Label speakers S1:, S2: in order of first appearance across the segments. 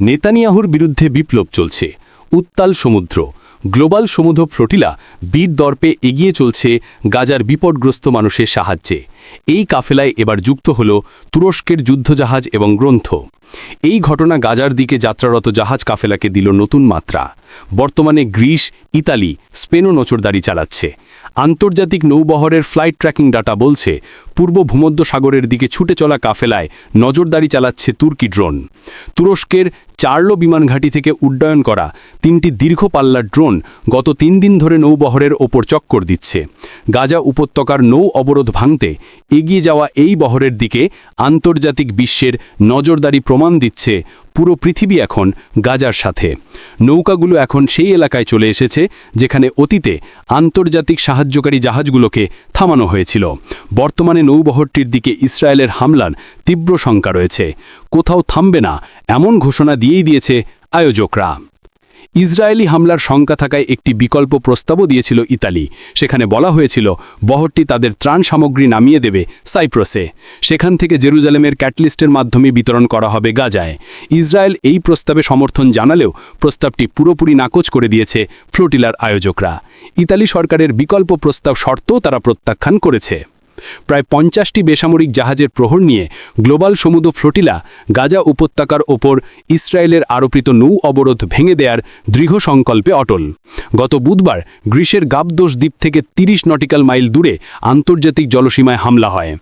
S1: নেতানিয়াহুর বিরুদ্ধে বিপ্লব চলছে। উত্তাল সমুদ্র, গ্লোবাল সমুদ্র ফ্লোটিলা বীর দর্পে এগিয়ে চলছে গাজার বিপদগ্রস্ত মানুষের সাহায্যে। এই কাফেলায় এবার যুক্ত হল তুরস্কের যুদ্ধজাহাজ এবং গ্রন্থ। এই ঘটনা গাজার দিকে যাত্রারত জাহাজ কাফেলাকে দিল নতুন মাত্রা। বর্তমানে গ্রিস, ইতালি, স্পেনও নজরদারি চালাচ্ছে। আন্তর্জাতিক নৌবহরের ফ্লাইট ট্র্যাকিং ডাটা বলছে, পূর্ব ভূমধ্য সাগরের দিকে ছুটে চলা কাফেলায় নজরদারি চালাচ্ছে তুর্কি ড্রোন। তুরস্কের চার্লো বিমান ঘাঁটি থেকে উড্ডয়ন করা তিনটি দীর্ঘ পাল্লার ড্রোন গত তিন দিন ধরে নৌবহরের ওপর চক্কর দিচ্ছে। গাজা উপত্যকার নৌ অবরোধ ভাঙতে এগিয়ে যাওয়া এই বহরের দিকে আন্তর্জাতিক বিশ্বের নজরদারি প্রমাণ দিচ্ছে পুরো পৃথিবী এখন গাজার সাথে। নৌকাগুলো এখন সেই এলাকায় চলে এসেছে যেখানে অতীতে আন্তর্জাতিক সাহায্যকারী জাহাজগুলোকে থামানো হয়েছিল। বর্তমানে নৌবহরটির দিকে ইসরায়েলের হামলার তীব্র শঙ্কা রয়েছে। কোথাও থামবে না এমন ঘোষণা দিয়েই দিয়েছে আয়োজকরা। ইসরায়েলি হামলার শঙ্কা থাকায় একটি বিকল্প প্রস্তাবও দিয়েছিল ইতালি। সেখানে বলা হয়েছিল, বহরটি তাদের ত্রাণ সামগ্রী নামিয়ে দেবে সাইপ্রসে। সেখান থেকে জেরুজালেমের ক্যাটলিস্টের মাধ্যমে বিতরণ করা হবে গাজায়। ইসরায়েল এই প্রস্তাবে সমর্থন জানালেও প্রস্তাবটি পুরোপুরি নাকচ করে দিয়েছে ফ্লোটিলার আয়োজকরা। ইতালি সরকারের বিকল্প প্রস্তাব শর্তও তারা প্রত্যাখ্যান করেছে। প্রায় পঞ্চাশটি বেসামরিক জাহাজের প্রহর নিয়ে গ্লোবাল সমুদ্র ফ্লোটিলা গাজা উপত্যকার ওপর ইসরায়েলের আরোপিত নৌ অবরোধ ভেঙে দেয়ার দৃঢ় সংকল্পে অটল। গত বুধবার গ্রীসের গাবদোষ দ্বীপ থেকে ৩০ নটিক্যাল মাইল দূরে আন্তর্জাতিক জলসীমায় হামলা হয়।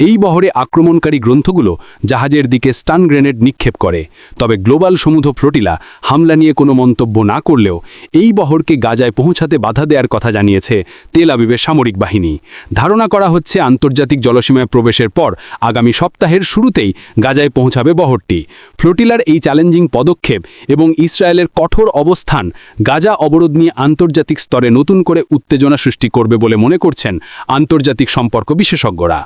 S1: এই বহরে আক্রমণকারী গ্রন্থগুলো জাহাজের দিকে স্টান গ্রেনেড নিক্ষেপ করে। তবে গ্লোবাল সমুদ্র ফ্লোটিলা হামলা নিয়ে কোনো মন্তব্য না করলেও এই বহরকে গাজায় পৌঁছাতে বাধা দেওয়ার কথা জানিয়েছে তেল আবিবের সামরিক বাহিনী। ধারণা করা হচ্ছে আন্তর্জাতিক জলসীমায় প্রবেশের পর আগামী সপ্তাহের শুরুতেই গাজায় পৌঁছাবে বহরটি। ফ্লোটিলার এই চ্যালেঞ্জিং পদক্ষেপ এবং ইসরায়েলের কঠোর অবস্থান গাজা অবরোধ নিয়ে আন্তর্জাতিক স্তরে নতুন করে উত্তেজনা সৃষ্টি করবে বলে মনে করছেন আন্তর্জাতিক সম্পর্ক বিশেষজ্ঞরা।